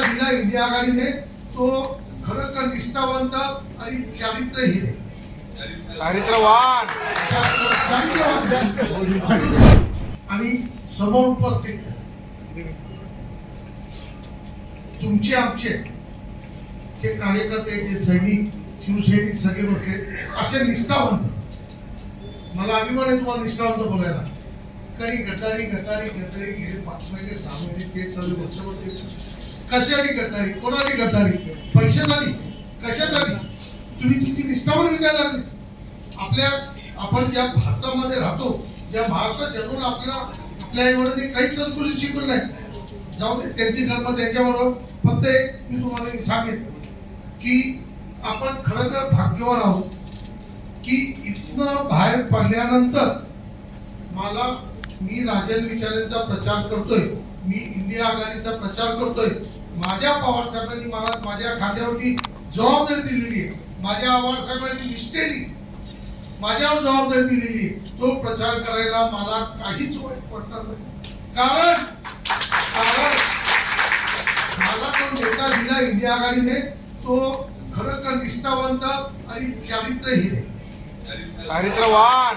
दिला इंडिया आघाडीने तो खरोखर निष्ठावंत आणि चारित्र्यहीन आहे. चारित्र्यवान! चारित्र्यवान. आणि समोर उपस्थित तुमचे आमचे जे कार्यकर्ते जे सैनिक शिवसैनिक सगळे बसले असे निष्ठावंत. मला अभिमान आहे तुम्हाला निष्ठावंत बोलायला. कधी गद्दारी गद्दारी गद्दारी गेले पाच महिने सहा महिने तेच चालू वर्षभर तेच चालू. कशासाठी गद्दारी कोणासाठी गद्दारी पैशासाठी? कशासाठी? तुम्ही किती निष्ठावर विकायला लागले? आपल्या आपण ज्या भारतामध्ये राहतो ज्या महाराष्ट्रात जन्मून आपल्या आपल्या एवढं काही संस्कृती शिकून नाही. जाऊ दे त्यांची कर्म त्यांच्याबरोबर. फक्त एक मी तुम्हाला सांगेन की आपण खरंतर भाग्यवान आहोत की इथनं बाहेर पडल्यानंतर मला मी राजन विचारांचा प्रचार करतोय मी इंडिया आघाडीचा प्रचार करतोय माझ्या पवार साहेबांनी मला माझ्या खात्यावरती जबाबदारी दिलेली आहे. माझ्या पवार साहेबांनी निष्ठेने माझ्यावर जबाबदारी दिलेली तो प्रचार करायला मला काहीच वाईट वाटणार नाही. कारण कारण मला तो नेता दिला इंडिया आघाडीने तो खरोखर निष्ठावंत आणि चारित्र्यहीन आहे. चारित्र्यवान.